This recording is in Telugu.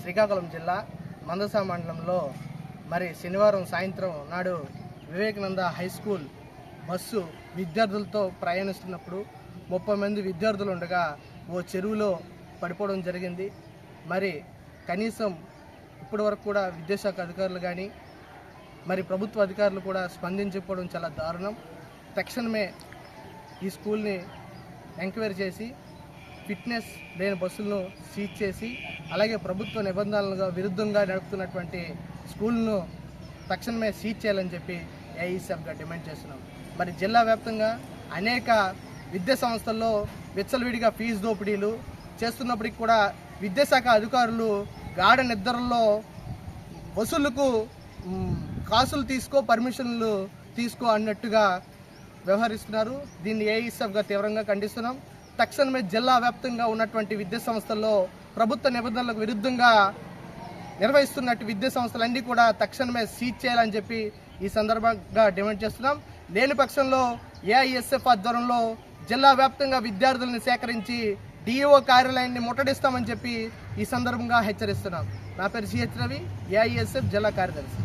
శ్రీకాకుళం జిల్లా మందస మండలంలో మరి శనివారం సాయంత్రం నాడు వివేకానంద హై స్కూల్ బస్సు విద్యార్థులతో ప్రయాణిస్తున్నప్పుడు ముప్పై మంది విద్యార్థులు ఉండగా ఓ చెరువులో పడిపోవడం జరిగింది. మరి కనీసం ఇప్పటి వరకు కూడా విద్యాశాఖ అధికారులు కానీ మరి ప్రభుత్వ అధికారులు కూడా స్పందించకపోవడం చాలా దారుణం. తక్షణమే ఈ స్కూల్ని ఎంక్వైరీ చేసి ఫిట్నెస్ లేని బస్సులను సీజ్ చేసి అలాగే ప్రభుత్వ నిబంధనలకు విరుద్ధంగా నడుపుతున్నటువంటి స్కూల్ను తక్షణమే సీజ్ చేయాలని చెప్పి ఏఈసీఎఫ్గా డిమాండ్ చేస్తున్నాం మరి జిల్లా వ్యాప్తంగా అనేక విద్యా సంస్థల్లో విచ్చలవిడిగా ఫీజు దోపిడీలు చేస్తున్నప్పటికీ కూడా విద్యాశాఖ అధికారులు గాఢ నిద్రల్లో వసూళ్ళకు కాసులు తీసుకో పర్మిషన్లు తీసుకో అన్నట్టుగా వ్యవహరిస్తున్నారు. దీన్ని ఏఈసెఫ్గా తీవ్రంగా ఖండిస్తున్నాం. తక్షణమే జిల్లా వ్యాప్తంగా ఉన్నటువంటి విద్యా సంస్థల్లో ప్రభుత్వ నిబంధనలకు విరుద్ధంగా నిర్వహిస్తున్నట్టు విద్యా సంస్థలన్నీ కూడా తక్షణమే సీజ్ చేయాలని చెప్పి ఈ సందర్భంగా డిమాండ్ చేస్తున్నాం. లేని పక్షంలో ఏఐఎస్ఎఫ్ ఆధ్వర్యంలో జిల్లా వ్యాప్తంగా విద్యార్థులను సేకరించి డిఈఓ కార్యాలయాన్ని ముట్టడిస్తామని చెప్పి ఈ సందర్భంగా హెచ్చరిస్తున్నాం. నా పేరు సిహెచ్ రవి ఏఐఎస్ఎఫ్ జిల్లా కార్యదర్శి.